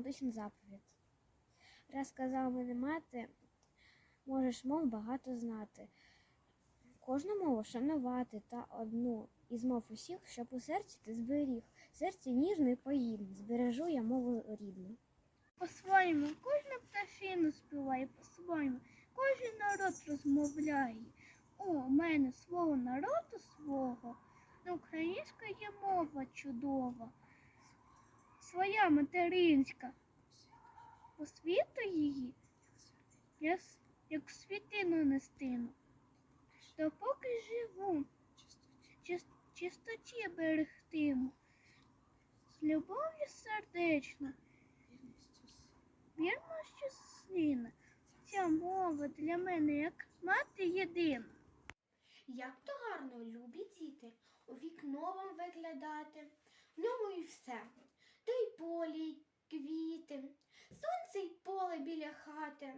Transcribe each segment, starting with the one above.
вічну заповідь. Раз сказав мене мати, можеш мов багато знати. Кожну мову шанувати та одну із мов усіх, щоб у серці ти зберіг. Серці ніжно і поїдно, збережу я мову рідну. По-своєму, кожна пташина співає по-своєму, кожен народ розмовляє. У мене свого народу свого, українська є мова чудова, своя материнська. Освіту її, як світину нестину. Допоки живу, чис- чистоті берегтиму, з любов'ю сердечно. Що сина, ця мова для мене як мати єдина. Як то гарно, любі діти, у вікно вам виглядати, в ньому і все. То й полі, й квіти, сонце й поле біля хати.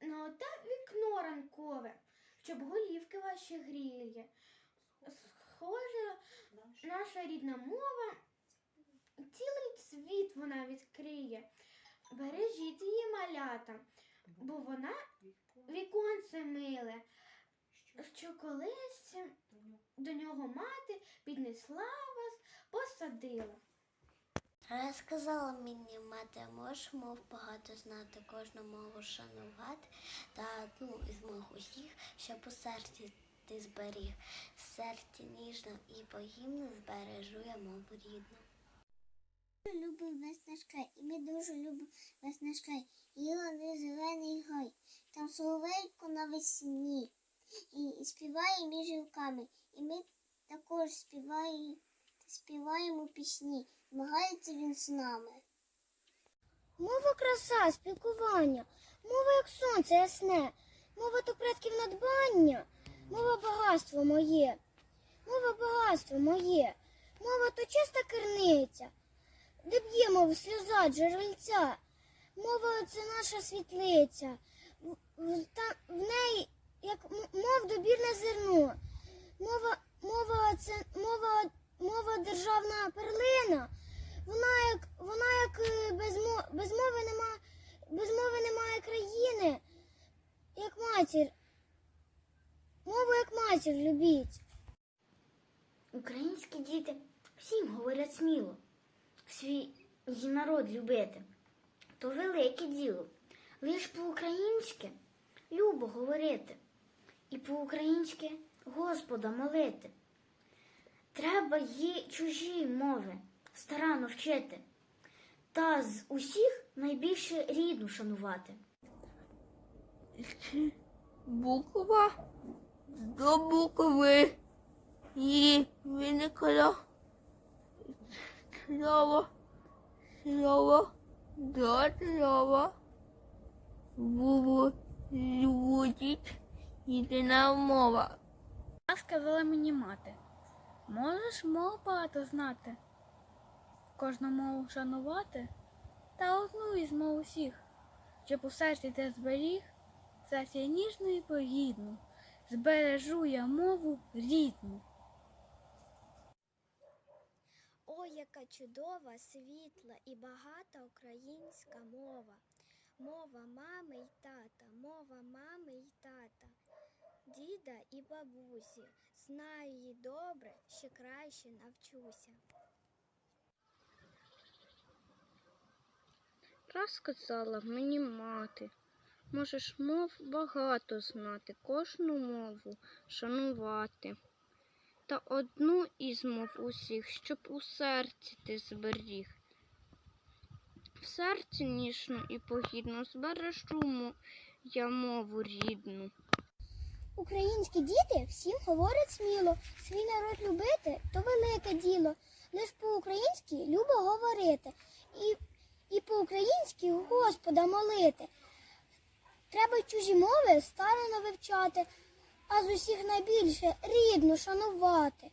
Ну, оте вікно ранкове, щоб голівки ваші гріє. Схоже, наша рідна мова, цілий світ вона відкриє. Бережіть її малята, бо вона віконце миле що колись до нього мати піднесла вас, посадила. Розказала мені мати, можеш мов багато знати, кожну мову шанувати, та одну із мов усіх, щоб у серці ти зберіг. Серці ніжно і поїмно збережу я мову рідну. Любив весь наш край, і ми дуже любимо весь наш край. І вони зелений гай, там соловейко навесні. І, і співає між гілками. І ми також співаємо, співаємо пісні. Змагається він з нами. Мова краса, спілкування, мова як сонце ясне, мова то предків надбання, мова багатство моє, мова багатство моє, мова то чиста керниця, де б'є, мов сльоза джерельця, мова це наша світлиця, в, неї, як мов добірне зерно, мова, мова це мова, мова державна перлина. Вона як вона як е, без, без мови нема, без мови немає країни, як матір. Мову як матір любіть. Українські діти всім говорять сміло. Свій народ любити. То велике діло. Лиш по-українськи любо говорити. І по-українськи Господа молити. Треба їй чужі мови старанно вчити. Та з усіх найбільше рідну шанувати. Буква до букви і виникло слово, слово до слова. Звучить єдина мова. А сказала мені мати, можеш мов багато знати, кожну мову шанувати, та одну із мов усіх, щоб у серці ти зберіг, серці ніжну і погідну, збережу я мову рідну. Ой, яка чудова, світла і багата українська мова. Мова мами й тата, мова мами й тата, діда і бабусі. Знаю її добре, ще краще навчуся. Розказала мені мати. Можеш мов багато знати, кожну мову шанувати. Та одну із мов усіх, щоб у серці ти зберіг. В серці ніжно і погідно збережу я мову рідну. Українські діти всім говорять сміло. Свій народ любити то велике діло. Лиш по-українськи любо говорити. І, і по-українськи Господа молити. Треба чужі мови старано вивчати, а з усіх найбільше рідну шанувати.